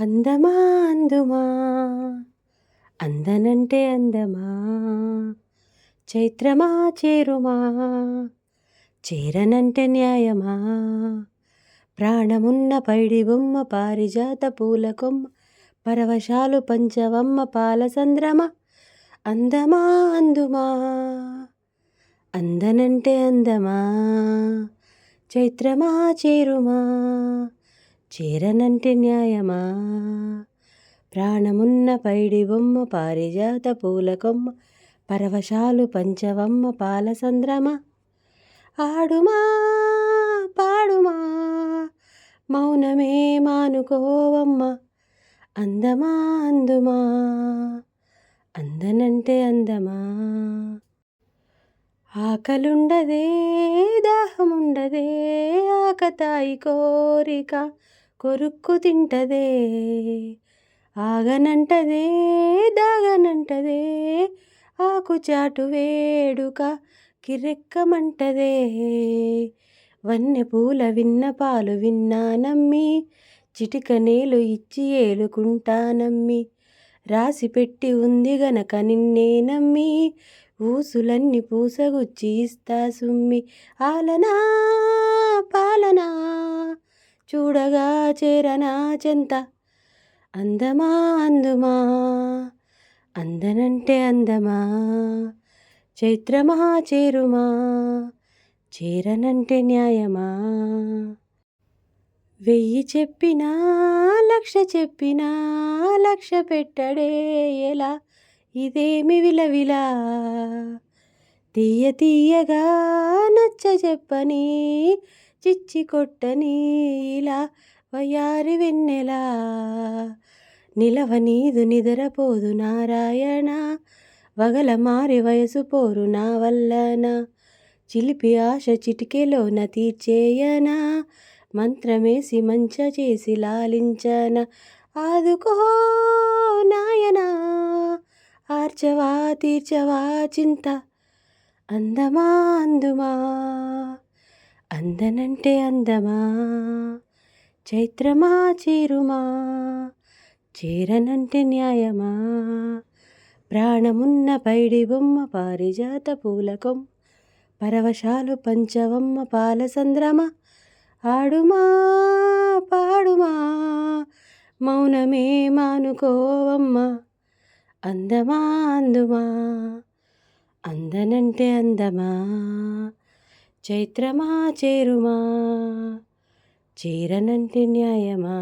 అందమా అందుమా? అందనంటే అందమా? చైత్రమా చేరుమా? చేరనంటే న్యాయమా? ప్రాణమున్న పైడి బొమ్మ పారిజాత పూల కొమ్మ పరవశాలు పంచవమ్మ పాలసంద్రమ. అందమా అందుమా? అందనంటే అందమా? చైత్రమా చేరుమా? చేరనంటే న్యాయమా? ప్రాణమున్న పైడి బొమ్మ పారిజాత పూల కొమ్మ పరవశాలు పంచవమ్మ పాలసంద్రమ ఆడుమా పాడుమా మౌనమే మానుకోవమ్మ అందమా అందుమా? అందనంటే అందమా? ఆకలుండదే దాహముండదే ఆకతాయి కోరిక. కొరుక్కు తింటదే ఆగనంటదే దాగనంటదే ఆకుచాటు వేడుక కిరెక్కమంటదే. వన్నె పూల విన్న పాలు విన్నా నమ్మి చిటిక నేలు ఇచ్చి ఏలుకుంటానమ్మి రాసి పెట్టి ఉంది గనక నిన్నే నమ్మి ఊసులన్నీ పూసగుచ్చి ఇస్తా సుమ్మి ఆలనా చూడగా చేరనా చెంత? అందమా అందుమా? అందనంటే అందమా? చైత్రమా చేరుమా? చేరనంటే న్యాయమా? వెయ్యి చెప్పినా లక్ష చెప్పినా లక్ష పెట్టడే ఎలా? ఇదేమి విలవిలా? తీయ తీయగా నచ్చ చెప్పని చిచ్చి కొట్టని ఇలా వయారి వెన్నెలా. నిలవనీదు నిదరపోదు నారాయణ వగల మారి వయసు పోరు నా వల్లన. చిలిపి ఆశ చిటికెలోన తీర్చేయనా మంత్రమేసి మంచ చేసి లాలించన. ఆదుకో నాయనా ఆర్చవా తీర్చవా చింత అందమా అందుమా. అందనంటే అందమా? చైత్రమా చేరుమా? చేరనంటే న్యాయమా? ప్రాణమున్న పైడి బొమ్మ పారిజాత పూలకం పరవశాలు పంచవమ్మ పాలసంద్రమ ఆడుమా పాడుమా? మౌనమే మానుకోవమ్మ. అందమా అందుమా? అందనంటే అందమా? చైత్రమా చేరుమా చేరనంటే న్యాయమా.